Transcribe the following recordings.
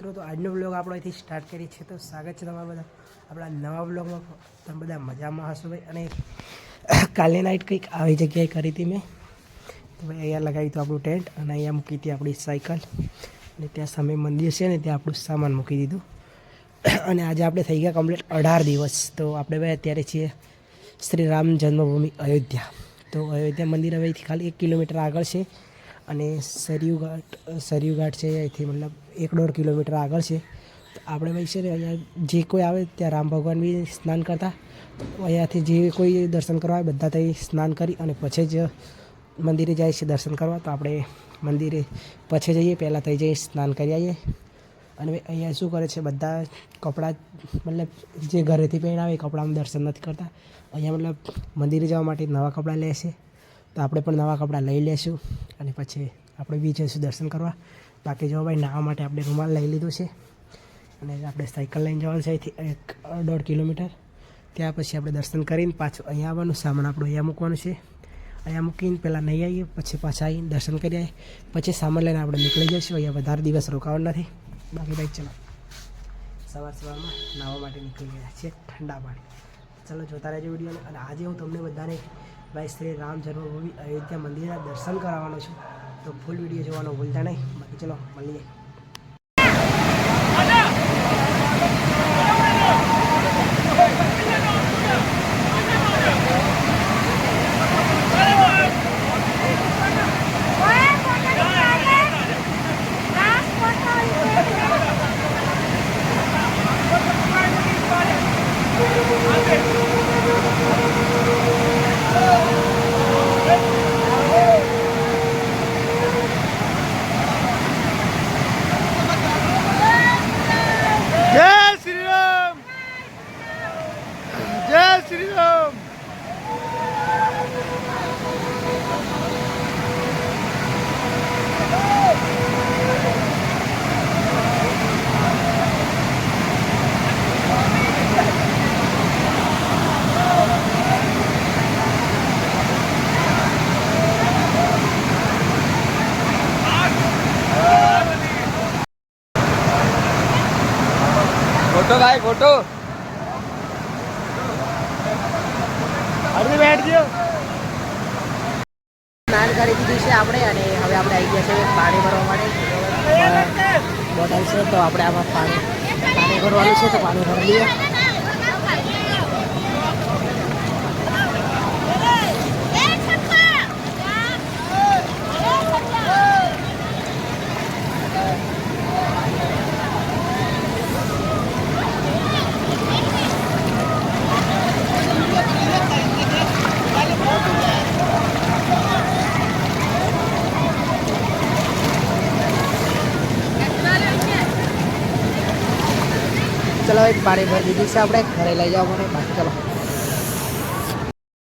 મિત્રો, તો આજનો બ્લોગ આપણે અહીંથી સ્ટાર્ટ કરી છે. તો સ્વાગત છે તમારા બધા આપણા નવા બ્લોગમાં તમે બધા મજામાં હશો ભાઈ? અને કાલે નાઇટ કંઈક આવી જગ્યાએ કરી હતી મેં. તો ભાઈ અહીંયા લગાવી હતું આપણું ટેન્ટ અને અહીંયા મૂકી હતી આપણી સાયકલ અને ત્યાં સામે મંદિર છે ને, ત્યાં આપણું સામાન મૂકી દીધું. અને આજે આપણે થઈ ગયા કમ્પ્લીટ અઢાર દિવસ. તો આપણે ભાઈ અત્યારે છીએ શ્રી રામ જન્મભૂમિ અયોધ્યા. તો અયોધ્યા મંદિર હવેથી ખાલી એક કિલોમીટર આગળ છે. અને સરયુ ઘાટ છે, અહીંથી મતલબ એક દોઢ કિલોમીટર આગળ છે. તો આપણે ભાઈ છે ને અહીંયા જે કોઈ આવે ત્યાં રામ ભગવાન બી સ્નાન કરતા. અહીંયાથી જે કોઈ દર્શન કરવા આવે બધા ત્યાં સ્નાન કરી અને પછી જ મંદિરે જાય છે દર્શન કરવા. તો આપણે મંદિરે પછી જઈએ, પહેલાં થઈ જઈ સ્નાન કરી આવીએ. અને અહીંયા શું કરે છે બધા કપડાં મતલબ જે ઘરેથી પહેરાવે એ કપડામાં દર્શન નથી કરતા. અહીંયા મતલબ મંદિરે જવા માટે નવા કપડાં લે છે. તો આપણે પણ નવા કપડાં લઈ લેશું અને પછી આપણે બી જઈશું દર્શન કરવા. બાકી જો ભાઈ નાવા માટે આપણે રૂમાલ લઈ લીધું છે અને આપણે સાયકલ લઈને જવાનું છે અહીંથી એક દોઢ કિલોમીટર. ત્યાં પછી આપણે દર્શન કરીને પાછું અહીંયા આવવાનું, સામાન આપણું અહીંયા મૂકવાનું છે. અહીંયા મૂકીને પહેલાં નહીં આવીએ, પછી પાછા આવીને દર્શન કરી આવીએ. પછી સામાન લઈને આપણે નીકળી જઈશું, અહીંયા વધારે દિવસ રોકાવાનું નથી. બાકી ભાઈ ચલો, સવાર સવારમાં નાહવા માટે નીકળી ગયા છે ઠંડા પાણી. ચલો જોતા રહેજો વિડીયોને, અને આજે હું તમને બધાને ભાઈ શ્રી રામ જન્મભૂમિ, અયોધ્યા મંદિરના દર્શન કરાવવાનો છું. તો ફૂલ વીડિયો જોવાનો ભૂલતા નહીં. બાકી ચલો, મળીએ. ભાઈ ફોટો. અરે બેઠ ગયો સ્નાન કરી દીધું છે આપણે અને હવે આપણે આવી ગયા છે પાણી ભરવા માટે. બોટલ છે તો આપણે આમાં પાણી પાણી ભરવાનું છે તો પાણી ભરી લઈએ. એક પાણી ભરી દીધું છે. આપણે ઘરે લઈ જાઓ મને. બાકી ચલો.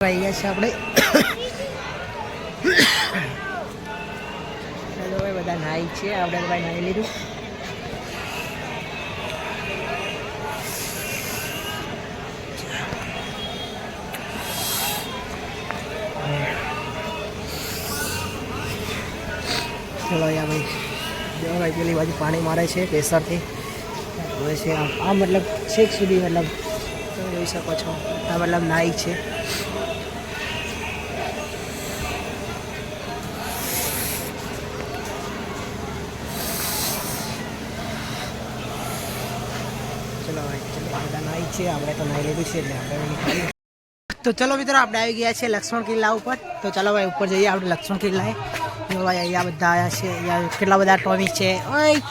રહી ગયા છે આપણે. ચલો ભાઈ બધા નાહી છે. આપણે ભાઈ નાહી લીધું. ચલો યા ભાઈ. જો ભાઈ પેલી બાજુ પાણી મારે છે, પ્રેશરથી. હોય છે. આ મતલબ છેક સુધી મતલબ તમે જોઈ શકો છો. આ મતલબ નાઈક છે. ચલો ભાઈ ચલો બધા છે. આપણે તો નાઈ લીધું છે એટલે તો ચલો મિત્રો, આપણે આવી ગયા છે લક્ષ્મણ કિલ્લા ઉપર. તો ચાલો ભાઈ, ઉપર જઈએ આપણે લક્ષ્મણ કિલ્લાએ. ભાઈ, અહીંયા બધા આવ્યા છે. કેટલા બધા ટોમી છે? ઓય!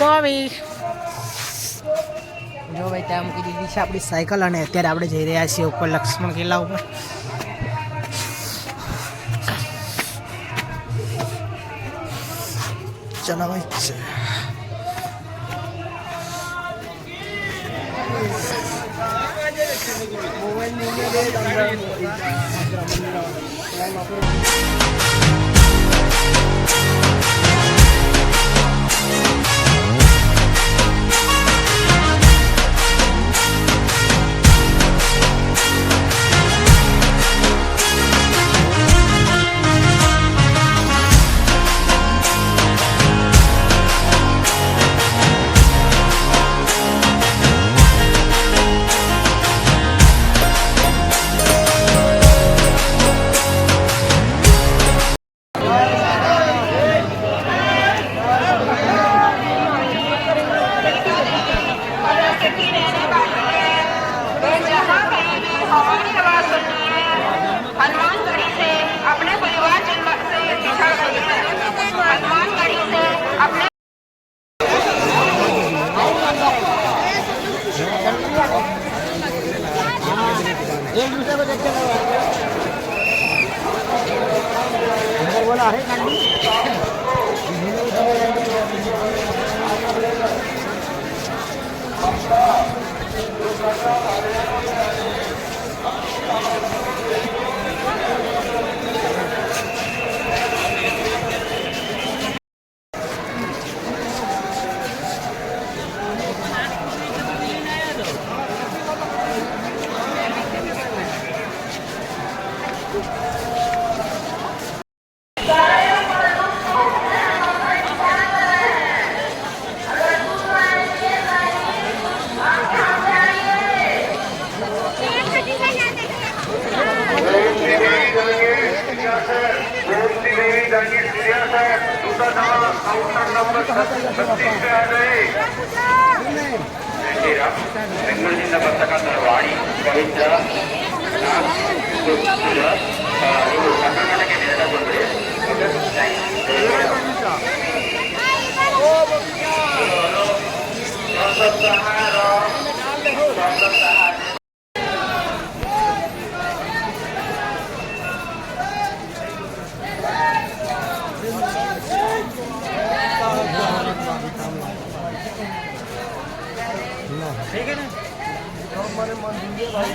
મૂકો આવી જો ભાઈ, ત્યાં મૂકી દીધી છે આપણી સાયકલ અને અત્યારે આપણે જઈ રહ્યા છીએ ઉપર લક્ષ્મણ કિલ્લા ઉપર. ચલો ભાઈ મોબાઈલ ठीक है ना हमारे मंदिर भाई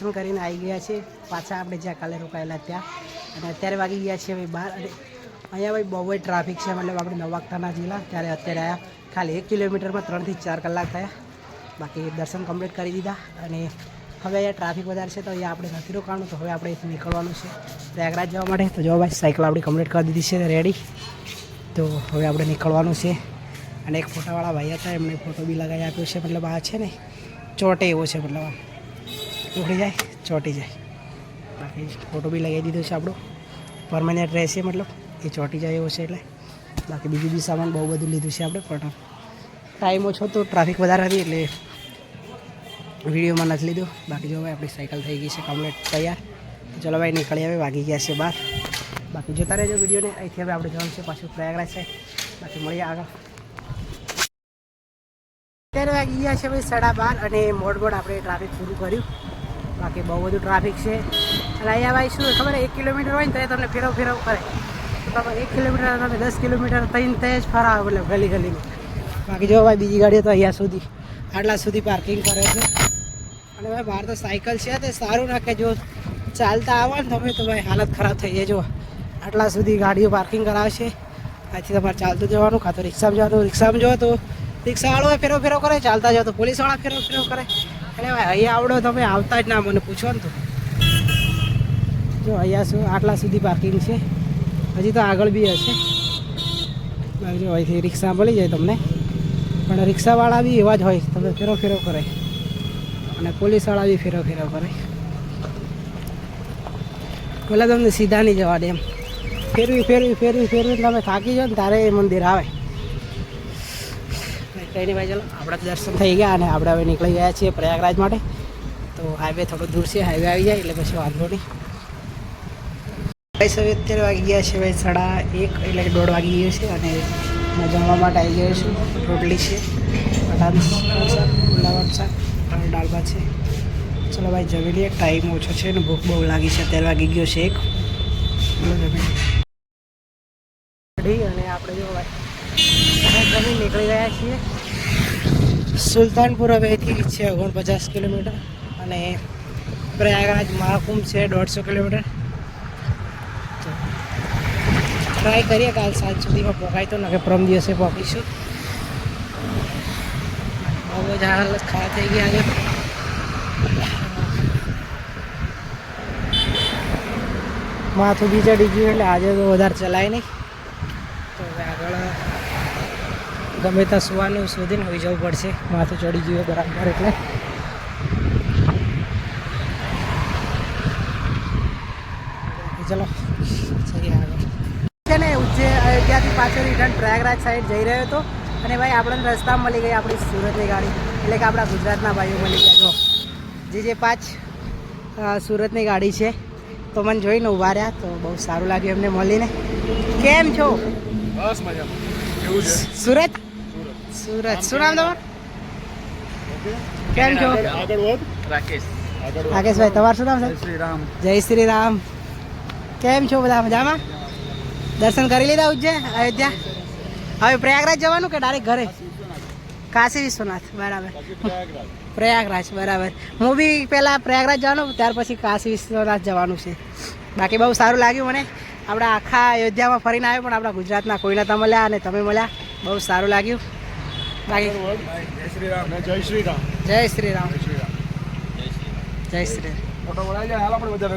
દર્શન કરીને આવી ગયા છે. પાછા આપણે જ્યાં કાલે રોકાયેલા ત્યાં. અને અત્યારે વાગી ગયા છે હવે બહાર અને અહીંયા ભાઈ બહુ જ ટ્રાફિક છે, મતલબ આપણે નવાગતાના જિલ્લા. ત્યારે અત્યારે આવ્યા ખાલી એક કિલોમીટરમાં ત્રણથી ચાર કલાક થયા. બાકી દર્શન કમ્પ્લીટ કરી દીધા અને હવે અહીંયા ટ્રાફિક વધારે છે તો અહીંયા આપણે નથી રોકાવાનું તો હવે આપણે નીકળવાનું છે. પ્રયાગરાજ જવા માટે. તો જો ભાઈ સાયકલ આપણી કમ્પ્લીટ કરી દીધી છે રેડી તો હવે આપણે નીકળવાનું છે. અને એક ફોટાવાળા ભાઈ હતા, એમણે ફોટો બી લગાવી આપ્યો છે. મતલબ આ છે ને, ચોટે એવો છે, મતલબ આમ જાય, ચોંટી જાય. બાકી ફોટો બી લગાવી દીધો છે આપણો. પરમાનન્ટ રહેશે મતલબ, એ ચોંટી જાય એવો છે એટલે. બાકી બીજું બી સામાન બહુ બધું લીધું છે આપણે, પણ ટાઈમ ઓછો તો ટ્રાફિક વધારે હતી એટલે વિડીયોમાં નથી લીધો. બાકી જો ભાઈ આપણી સાયકલ થઈ ગઈ છે કમ્પ્લેટ તૈયાર. ચલો ભાઈ, નીકળી આવે વાગી ગયા છે બહાર બાકી જોતા રહેજો વિડીયોને અહીંથી હવે આપણે જવાનું છે પાછું પ્રયાગરાજ છે. બાકી મળીએ આગળ. અત્યારે વાગી ગયા છે ભાઈ સાડા બાર અને મોડ મોડ આપણે ટ્રાફિક પૂરું કર્યું. બાકી બહુ બધું ટ્રાફિક છે. અને અહીંયા ભાઈ શું ખબર એક કિલોમીટર હોય ને તો તમને ફેરવ ફેરવ કરે. તો તમે એક કિલોમીટર તમે દસ કિલોમીટર થઈને તે જ ફરાવો એટલે ગલી ગલીમાં. બાકી જો ભાઈ બીજી ગાડીઓ તો અહીંયા સુધી, આટલા સુધી પાર્કિંગ કરે છે. અને ભાઈ, બહાર તો સાયકલ છે તે સારું નાખે જો ચાલતા આવો ને તમે તો ભાઈ હાલત ખરાબ થઈ જાય. જો આટલા સુધી ગાડીઓ પાર્કિંગ કરાવશે. આથી તમારે ચાલતું જવાનું, કાં રિક્ષામાં જવાનું. રિક્ષામાં જો તો રિક્ષાવાળો ફેરો ફેરો કરે, ચાલતા જાઓ તો પોલીસવાળા ફેરો ફેરો કરે. ભાઈ અહીંયા આવડો તમે આવતા જ ના મને પૂછો ને તો. જો અહીંયા શું આટલા સુધી પાર્કિંગ છે? હજી તો આગળ બી હશે. જો અહીંથી રિક્ષા મળી જાય તમને. પણ રિક્ષાવાળા બી એવા જ હોય, તમે ફેરો ફેરો કરે. અને પોલીસવાળા બી ફેરો ફેરો કરે. પહેલાં તમને સીધા નહીં જવા દે એમ. ફેરવી ફેરવી ફેરવી ફેરવી, તમે થાકી જાઓ ને તારે એ મંદિર આવે. કંઈ ભાઈ ચાલો આપણા દર્શન થઈ ગયા અને આપણે હવે નીકળી ગયા છીએ પ્રયાગરાજ માટે તો હાઈવે થોડો દૂર છે હાઈવે આવી જાય એટલે પછી વાંધો નહીં ભાઈ હવે અત્યારે વાગી ગયા છે ભાઈ સાડા એક એટલે કે દોઢ વાગી ગયો છે અને હું જમવા માટે આવી ગયો છું રોટલી છે બટાનું શાક અને દાળ છે ચલો ભાઈ જમી લઈએ ટાઈમ ઓછો છે ને ભૂખ બહુ લાગી છે અત્યારે વાગી ગયો છે એક અને આપણે જો ભાઈ નીકળી ગયા છીએ સુલતાનપુર હવેથી છે ઓગણપચાસ કિલોમીટર અને પ્રયાગરાજ મહાકુંભ છે દોઢસો કિલોમીટર. તો ટ્રાય કરીએ કાલ સાંજ સુધીમાં પહોંચાય તો ને પ્રમ દિવસે પહોંચીશું બહુ જ હાલ ખરાબ થઈ ગયા છે. માથું બી ચડી ગયું એટલે આજે તો વધારે ચલાય નહીં. તો આગળ ગમે ત્યાં સુવાનું શોધીને હોઈ જવું પડશે. માથું ચડી ગયું બરાબર એટલે. ચલો સહી આગળ છે ને ઉજ્જે અયોધ્યાથી પાછો રિટર્ન પ્રયાગરાજ સાઈડ જઈ રહ્યો હતો. અને ભાઈ આપણને રસ્તામાં મળી ગઈ આપણી સુરતની ગાડી. એટલે કે આપણા ગુજરાતના ભાઈઓ મળી ગયા. જો જે જે પાંચ સુરતની ગાડી છે તો મને જોઈને ઊભા રહ્યા. તો બહુ સારું લાગ્યું એમને મળીને. કેમ છો? બસ મજામાં. સુરત? સુરત. શું નામ તમારું? કેમ છો? રાકેશ. રાકેશભાઈ તમારું શું નામ છે? શ્રી રામ જય શ્રી રામ કેમ છો બધા? મજામાં? દર્શન કરી લીધા ઉજ્જૈન અયોધ્યા? હવે પ્રયાગરાજ જવાનું કે ડાયરેક્ટ ઘરે? કાશી વિશ્વનાથ બરાબર. પ્રયાગરાજ બરાબર. હું બી પહેલાં પ્રયાગરાજ જવાનું ત્યાર પછી કાશી વિશ્વનાથ જવાનું છે. બાકી બહુ સારું લાગ્યું મને. આપણે આખા અયોધ્યામાં ફરીને આવ્યો પણ આપણા ગુજરાતના કોઈને તમે મળ્યા અને તમે મળ્યા. બહુ સારું લાગ્યું. જય શ્રી રામ. જય શ્રી રામ જય શ્રી રામ જય શ્રી રામ જય શ્રી રામ. ફોટો પડાવી જાય હાલ આપણે બધા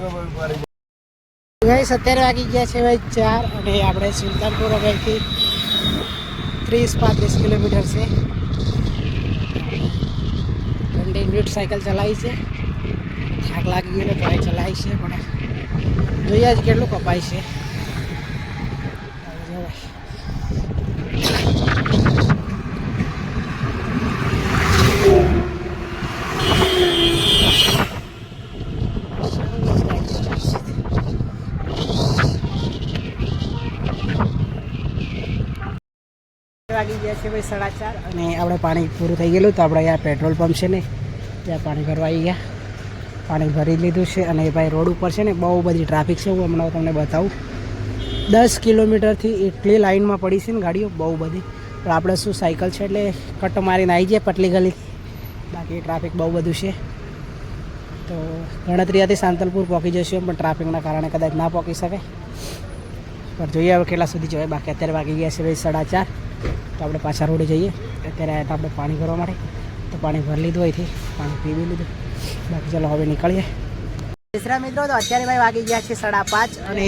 ભેગા સત્તર વાગી ગયા છે ભાઈ ચાર અને આપણે સુલતાનપુર હવેથી ત્રીસ પાંત્રીસ કિલોમીટર છે. મ્યુટ સાયકલ ચલાવી છે. થાક લાગી ગયેલો તો ચલાવી છે પણ જોઈએ જ કેટલું કપાય છે હવે જો વાગી ગયા છે ભાઈ સાડા ચાર અને આપણે પાણી પૂરું થઈ ગયેલું તો આપણે અહીંયા પેટ્રોલ પંપ છે ને, ત્યાં પાણી ભરવા આવી ગયા. પાણી ભરી લીધું છે અને ભાઈ રોડ ઉપર છે ને બહુ બધી ટ્રાફિક છે, હું હમણાં તમને બતાવું. દસ કિલોમીટરથી એટલી લાઇનમાં પડી છે ને ગાડીઓ, બહુ બધી. પણ આપણે શું, સાયકલ છે એટલે કટ મારીને આવી જાય પટલી ગલી. બાકી ટ્રાફિક બહુ બધું છે. તો ગણતરી હતી સાંતલપુર પહોંચી જશું, પણ ટ્રાફિકના કારણે કદાચ ના પહોંચી શકે. પણ જોઈએ હવે કેટલા સુધી જવાય. બાકી અત્યારે વાગી ગયા છે ભાઈ સાડા ચાર તો આપણે પાછા રોડે જઈએ. અત્યારે આવ્યા આપણે પાણી ભરવા માટે. તો પાણી ભરી લીધું અહીંથી. પાણી પીવી લીધું. બાકી ચાલો હવે નીકળીએ. તીસરા મિત્રો તો અત્યારે ભાઈ વાગી ગયા છે સાડા પાંચ અને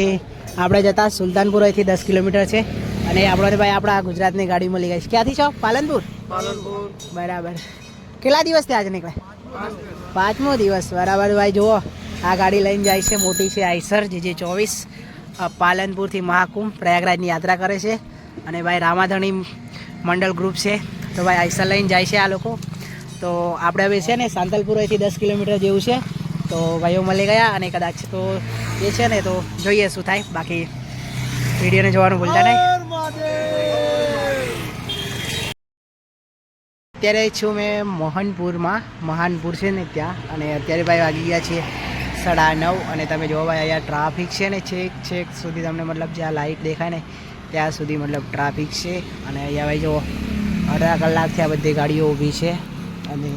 આપણે જતા સુલતાનપુર અહીંથી દસ કિલોમીટર છે. અને આપણે ભાઈ આપણા ગુજરાતની ગાડી મળી ગઈ છે. ક્યાંથી છો? પાલનપુર? બરાબર. કેટલા દિવસ થયા આજે નીકળ્યા પાંચમો દિવસ. બરાબર ભાઈ જુઓ. આ ગાડી લઈને જાય છે મોટી છે આઈસર જે જે ચોવીસ પાલનપુરથી મહાકુંભ પ્રયાગરાજની યાત્રા કરે છે. અને ભાઈ રામાધણી મંડળ ગ્રુપ છે. તો ભાઈ આઈસર લઈને જાય છે આ લોકો. તો આપણે હવે છે ને સાંતલપુરથી દસ કિલોમીટર જેવું છે. તો ભાઈઓ મળી ગયા અને કદાચ તો એ છે ને તો જોઈએ શું થાય. બાકી વિડીયોને જોવાનું ભૂલતા નહીં. અત્યારે છું મેં મોહનપુરમાં. મહાનપુર છે ને ત્યાં. અને અત્યારે ભાઈ વાગી ગયા છે સાડા નવ. અને તમે જોવા ભાઈ અહીંયા ટ્રાફિક છે ને છેક છેક સુધી તમને મતલબ જ્યાં લાઇટ દેખાય ને ત્યાં સુધી મતલબ ટ્રાફિક છે અને અહીંયા ભાઈ જો અડધા કલાકથી આ બધી ગાડીઓ ઊભી છે અને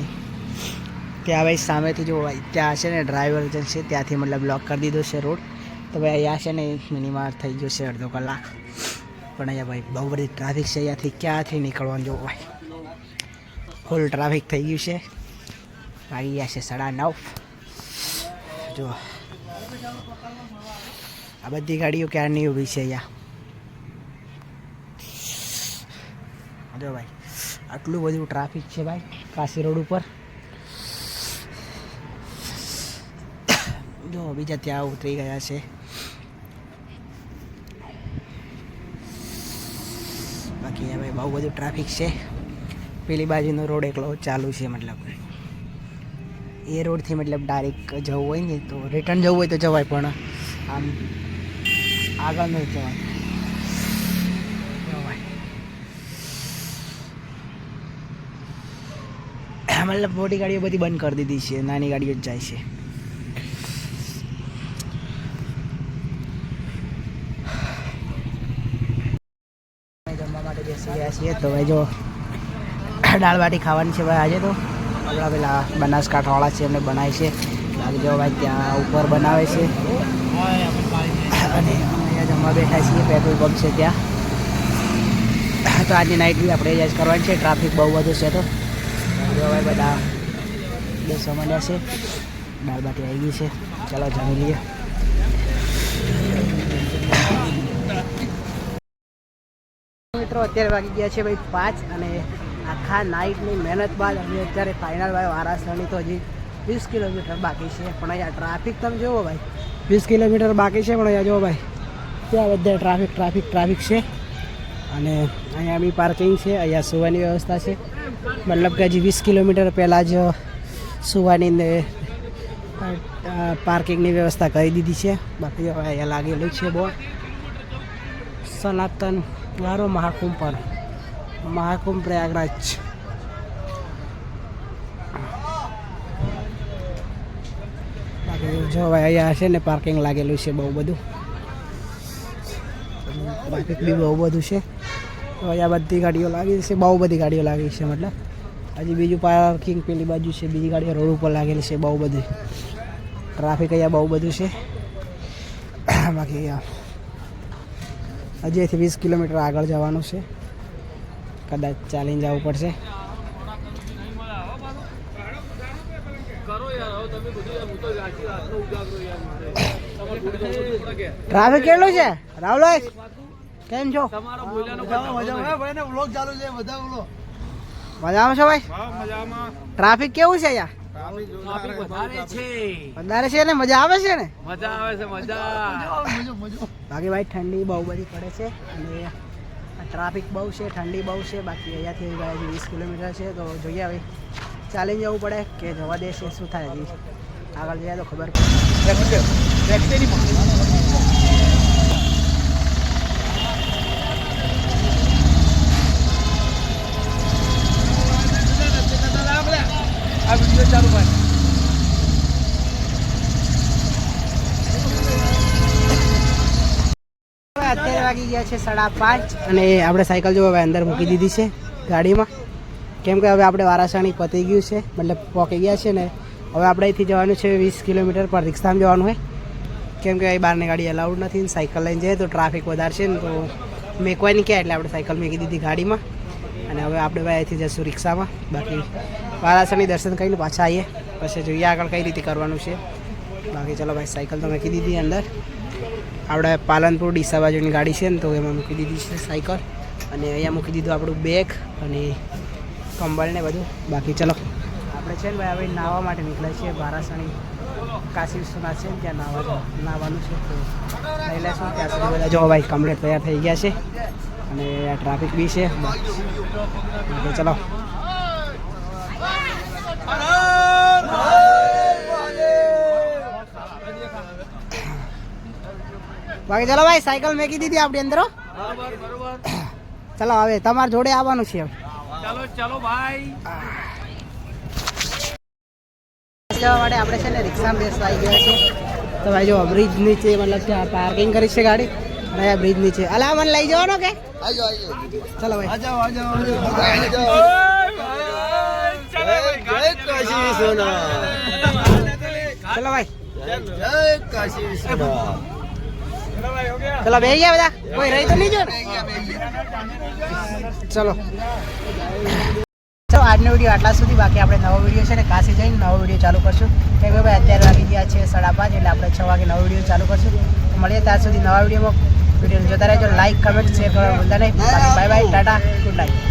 ત્યાં ભાઈ સામેથી જો ત્યાં છે ને ડ્રાઈવર જે છે ત્યાંથી મતલબ બ્લોક કરી દીધો છે રોડ તો ભાઈ અહીંયા છે ને મિનિમાર થઈ ગયો છે અડધો કલાક. પણ અહીંયા ભાઈ બહુ બધી ટ્રાફિક છે અહીંયાથી ક્યાંથી નીકળવાનું જો ભાઈ? ફૂલ ટ્રાફિક થઈ ગયું છે. વાગી ગયા છે સાડા નવ. જો આ બધી ગાડીઓ ક્યારની ઊભી છે અહીંયા? જો ભાઈ, આટલું બધું ટ્રાફિક છે ભાઈ, કાશી રોડ ઉપર. જો, બીજા ત્યાં ઉતરી ગયા છે. બાકી હવે બહુ બધું ટ્રાફિક છે. પેલી બાજુનો રોડ એકલો ચાલુ છે, મતલબ. એ રોડથી મતલબ ડાયરેક્ટ જવું હોય ને, તો રિટર્ન જવું હોય તો જવાય, પણ આમ આગળ નહીં જવાનું મતલબ મોટી ગાડીઓ બધી બંધ કરી દીધી છે, નાની ગાડીઓ જ જાય છે. તો ભાઈ જો દાળ બાટી ખાવાની છે ભાઈ આજે તો આપણા પેલા બનાસકાંઠાવાળા છે, એમને બનાવે છે. બાકી જો ભાઈ ત્યાં ઉપર બનાવે છે. અને અહીંયા જમવા બેઠા છીએ, પેટ્રોલ પંપ છે ત્યાં. તો આજની નાઇટ બી આપણે જ કરવાની છે ટ્રાફિક બહુ બધું છે તો. જો ભાઈ બધા. બેસવા મળ્યા છે. દાળ બાટી આવી ગઈ છે. ચાલો જમી લઈએ. મિત્રો, અત્યારે વાગી ગયા છે ભાઈ પાંચ અને આખા નાઇટની મહેનત બાદ અમે અત્યારે ફાઇનલ ભાઈ વારાસરની તો હજી વીસ કિલોમીટર બાકી છે. પણ અહીંયા ટ્રાફિક તમે જુઓ ભાઈ. વીસ કિલોમીટર બાકી છે પણ અહીંયા જુઓ ભાઈ. ત્યાં બધા ટ્રાફિક ટ્રાફિક ટ્રાફિક છે. અને અહીંયા બી પાર્કિંગ છે. અહીંયા સુવાની વ્યવસ્થા છે. મતલબ કે હજી વીસ કિલોમીટર પહેલાં જ સુવાની ને પાર્કિંગની વ્યવસ્થા કરી દીધી છે. બાકી હવે અહીંયા લાગેલું છે બહુ સનાતન વારો મહાકુંભ પર. મહાકુંભ પ્રયાગરાજ. જો અહીંયા છે ને પાર્કિંગ લાગેલું છે બહુ બધું. ટ્રાફિક બી બહુ બધું છે. તો અહીંયા બધી ગાડીઓ લાગી છે, બહુ બધી ગાડીઓ લાગી છે, મતલબ. હજી બીજું પાર્કિંગ પેલી બાજુ છે, બીજી ગાડીઓ રોડ ઉપર લાગેલી છે, બહુ બધી. ટ્રાફિક અહીંયા બહુ બધું છે. બાકી હજી અહીંથી વીસ કિલોમીટર આગળ જવાનું છે. કદાચ ચાલીને જવું પડશે. ટ્રાફિક કેટલું છે? રાહુલભાઈ કેમ છો? મજામાં છો ભાઈ? ટ્રાફિક કેવું છે અહીંયા? વધારે છે. ને? મજા આવે છે ને? મજા આવે છે મજા. બાકી ભાઈ ઠંડી બહુ બધી પડે છે. અને ટ્રાફિક બહુ છે ઠંડી બહુ છે. બાકી અહીંયાથી ગયા હજી વીસ કિલોમીટર છે. તો જોઈએ હવે ચાલીને જવું પડે કે જવા દેશે શું થાય હજી. આગળ જઈએ તો ખબર પડે. વાગી ગયા છે સાડા પાંચ અને આપણે સાયકલ જો હવે અંદર મૂકી દીધી છે ગાડીમાં. કેમ કે હવે આપણે વારાસાણી પતી ગયું છે, મતલબ પહોંચી ગયા છે ને હવે આપણે અહીંથી જવાનું છે વીસ કિલોમીટર પર રિક્ષામાં જવાનું હોય. કેમ કે અહીં બહારની ગાડી અલાઉડ નથી ને સાયકલ લઈને જઈએ તો ટ્રાફિક વધારે છે ને તો મેકવાની ક્યાં એટલે આપણે સાયકલ મૂકી દીધી ગાડીમાં. અને હવે આપણે ભાઈ અહીંથી જઈશું રિક્ષામાં. બાકી વારાસણી દર્શન કરીને પાછા આવીએ. પછી જોઈએ આગળ કઈ રીતે કરવાનું છે. બાકી ચલો ભાઈ, સાયકલ તો મૂકી દીધી અંદર. આપણે પાલનપુર ડીસા બાજુની ગાડી છે ને, તો એમાં મૂકી દીધી છે સાયકલ. અને અહીંયા મૂકી દીધું આપણું બેગ અને કંબળ ને બધું. બાકી ચલો. આપણે છે ને ભાઈ હવે નાહવા માટે નીકળ્યા છીએ. બારાસણી કાશી વિશ્વનાથ છે ને, ત્યાં નાહવા નાહવાનું છે. તો લઈ લેશું ત્યાં સુધી બધા જો ભાઈ કમ્પ્લેટ તૈયાર થઈ ગયા છે. અને આ ટ્રાફિક બી છે. ચલો. બાકી ચલો ભાઈ સાયકલ મેકી દીધી આપણી અંદર ચલો હવે તમારા જોડે આવવાનું છે ચલો ચાલો ચાલો ભાઈ. જવા માટે આપણે છે ને રિક્ષામાં બેસવા આવી ગયા છે તો ભાઈ જો બ્રિજ નીચે મતલબ ત્યાં પાર્કિંગ કરી છે ગાડી. અને બ્રિજ નીચે. અલા મને લઈ જવાનો કે? ચલો ભાઈ. આજાઓ આજાઓ આજાઓ ચલો ભાઈ ચલો બે ગયા બધા? કોઈ રહી તો નહીં જો ચલો. ચલો, આજનો વીડિયો આટલા સુધી. બાકી આપણે નવો વીડિયો છે ને, કાશી જઈને નવો વીડિયો ચાલુ કરશું. કે ભાઈ અત્યારે વાગી ગયા છે સાડા પાંચ, એટલે આપણે છ વાગે નવો વીડિયો ચાલુ કરશું. મળીએ ત્યાં સુધી નવા વિડીયોમાં. વીડિયો જોતા રહેજો. લાઈક કમેન્ટ શેર કરવા ભૂલતા નહીં. Bye bye tata good night